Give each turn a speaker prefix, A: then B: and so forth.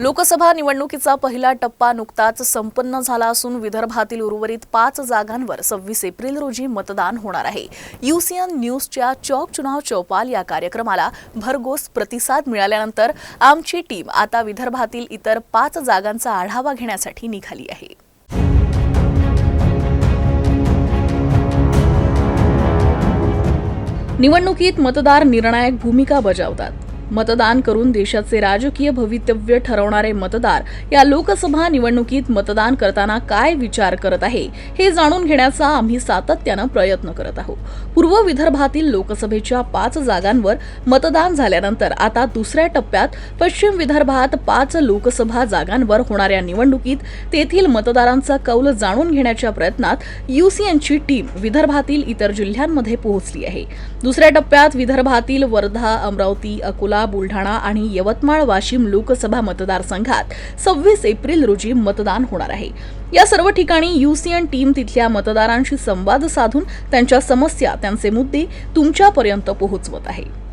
A: लोकसभा निवडणुकीचा पहिला टप्पा नुकताच संपन्न झाला असून विदर्भातील उर्वरित पाच जागांवर सव्वीस एप्रिल रोजी मतदान होणार आहे. युसीएन न्यूजच्या चौक चुनाव चौपाल या कार्यक्रमाला भरघोस प्रतिसाद मिळाल्यानंतर आमची टीम आता विदर्भातील इतर पाच जागांचा आढावा घेण्यासाठी निघाली आहे. निवडणुकीत मतदार निर्णायक भूमिका बजावतात. मतदान करून देशाचे राजकीय भवितव्य ठरवणारे मतदार या लोकसभा निवडणुकीत मतदान करताना काय विचार करत आहे हे जाणून घेण्याचा आम्ही सातत्यानं प्रयत्न करत आहोत. पूर्व विदर्भातील लोकसभेच्या पाच जागांवर मतदान झाल्यानंतर आता दुसऱ्या टप्प्यात पश्चिम विदर्भात पाच लोकसभा जागांवर होणाऱ्या निवडणुकीत तेथील मतदारांचा कौल जाणून घेण्याच्या प्रयत्नात युसीएनची टीम विदर्भातील इतर जिल्ह्यांमध्ये पोहोचली आहे. दुसऱ्या टप्प्यात विदर्भातील वर्धा अमरावती अकोला बुलढाणा आणि यवतमाळ वाशिम लोकसभा मतदारसंघात सव्वीस एप्रिल रोजी मतदान होणार आहे. या सर्व ठिकाणी युसीएन टीम तिथल्या मतदारांशी संवाद साधून त्यांच्या समस्या त्यांचे मुद्दे तुमच्यापर्यंत पोहोचवत आहे.